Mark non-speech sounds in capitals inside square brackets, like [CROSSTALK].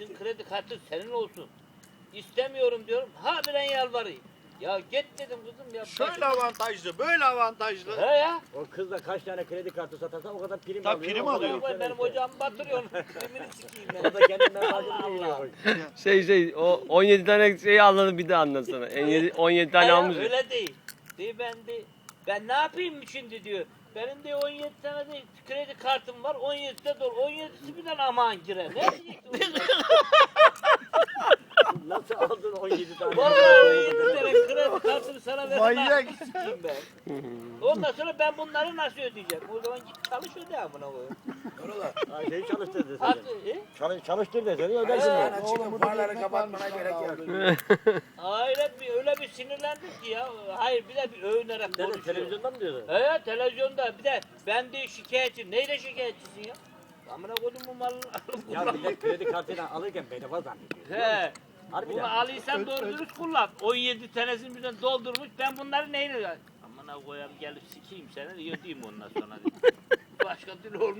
Gitsin kredi kartı senin olsun. İstemiyorum diyorum. Ha biren yalvarayım. Ya git dedim kızım ya. Şöyle avantajlı, böyle avantajlı. He ya. O kız da kaç tane kredi kartı satarsa o kadar prim Tabii alıyor. prim o kadar alıyor. Ulan benim ocağımı batırıyorsun. Kimini sikeyim O ben. da kendinden Allah harcını Allah. Şey şey o 17 tane şeyi anladım bir daha anlatsana. 17, 17 tane He almış. Öyle değil. Değil ben de. Ben ne yapayım şimdi diyor. Benim de 17 tane de kredi kartım var. 17'de dolu. 17'si birden aman girer. Ne diyeceksin? [LAUGHS] Nasıl aldın 17 tane? Vallahi 17 tane kredi kartını sana vermem. Manyak. Ben. Ondan sonra ben bunları nasıl ödeyeceğim? O zaman git çalış öde amına koyayım. Ha, Şeyi çalıştır e? Çalış, çalıştır desene ödersin. He. yani. Çıkın farları kapatmana gerek yok. [LAUGHS] Hayret bir öyle bir sinirlendik ki ya. Hayır bir de bir övünerek konuşuyor. televizyondan mı diyorsun? Evet televizyonda bir de ben de şikayetçi. Neyle şikayetçisin ya? Amına koydum bu malını alıp [LAUGHS] Ya millet kredi kartıyla alırken bedava zannediyor. He. Harbiden. Bunu alıysan doğru dürüst kullan. 17 tanesini birden doldurmuş. Ben bunları neyle? Amına koyayım gelip sikeyim seni. Ödeyeyim ondan sonra. [LAUGHS] Başka türlü olmaz.